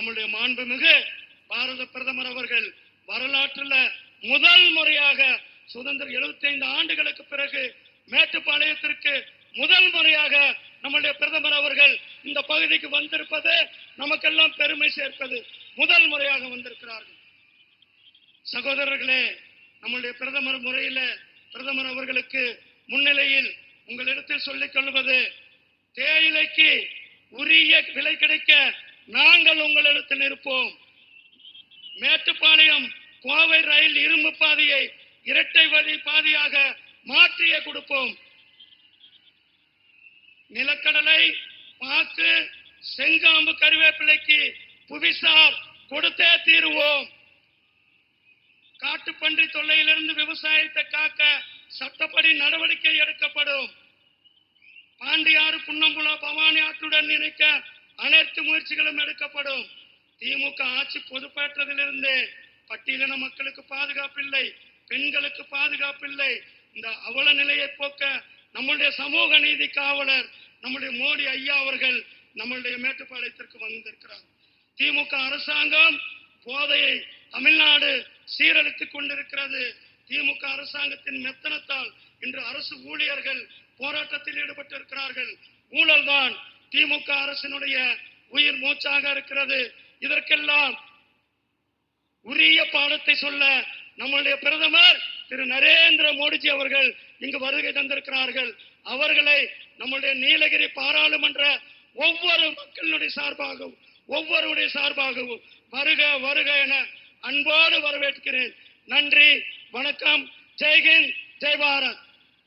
நம்முடைய மாண்புமிகு பாரத பிரதமர் அவர்கள் வரலாற்றுல முதல் முறையாக சுதந்திரம் 75 ஆண்டுகளுக்கு பிறகு மேட்டுப்பாளையத்திற்கு முதல் முறையாக நம்முடைய பிரதமர் அவர்கள் இந்த பகுதிக்கு வந்திருப்பது நமக்கெல்லாம் பெருமை சேர்ப்பது. முதல் முறையாக வந்திருக்கிறார்கள். சகோதரர்களே நம்முடைய பிரதமர் முறையில பிரதமர் அவர்களுக்கு முன்னிலையில் உங்களிடத்தில் சொல்லிக் கொள்வது தேயிலைக்கு உரிய விலை கிடைக்க நாங்கள் உங்களிடத்தில் இருப்போம் மேட்டுப்பாளையம் கோவை ரயில் இரும்பு பாதையை இரட்டை வழி பாதையாக மாற்றியே கொடுப்போம். நிலக்கடலை பாக்கு செங்காம்பு கருவேப்பிலைக்கு புவிசார் கொடுத்தே தீருவோம். காட்டுப்பன்றி தொல்லையிலிருந்து விவசாயத்தை காக்க சட்டப்படி நடவடிக்கை எடுக்கப்படும். பாண்டியாறு புன்னம்புலா பவானி ஆற்றுடன் இணைக்க அனைத்து முயற்சிகளும் எடுக்கப்படும். திமுக ஆட்சி பொதுப்பேற்றதிலிருந்து பட்டியலின மக்களுக்கு பாதுகாப்பில்லை பெண்களுக்கு பாதுகாப்பில்லை. இந்த அவல நிலையை போக்க நம்முடைய சமூக நீதி காவலர் நம்முடைய மோடி ஐயா அவர்கள் நம்மளுடைய மேட்டுப்பாளையத்திற்கு வந்திருக்கிறார். திமுக அரசாங்கம் போதையை தமிழ்நாடு சீரழித்துக் கொண்டிருக்கிறது. திமுக அரசாங்கத்தின் மெத்தனத்தால் இன்று அரசு ஊழியர்கள் போராட்டத்தில் ஈடுபட்டிருக்கிறார்கள். ஊழல்தான் திமுக அரசினுடைய உயிர் மூச்சாக இருக்கிறது. இதற்கெல்லாம் உரிய பாடத்தை சொல்ல நம்முடைய பிரதமர் திரு நரேந்திர மோடிஜி அவர்கள் இங்கு வருகை தந்திருக்கிறார்கள். அவர்களை நம்முடைய நீலகிரி பாராளுமன்ற ஒவ்வொரு மக்களுடைய சார்பாகவும் ஒவ்வொருடைய சார்பாகவும் வருக வருக என அன்போடு வரவேற்கிறேன். நன்றி வணக்கம் ஜெய்ஹிந்த் ஜெய் பாரத்.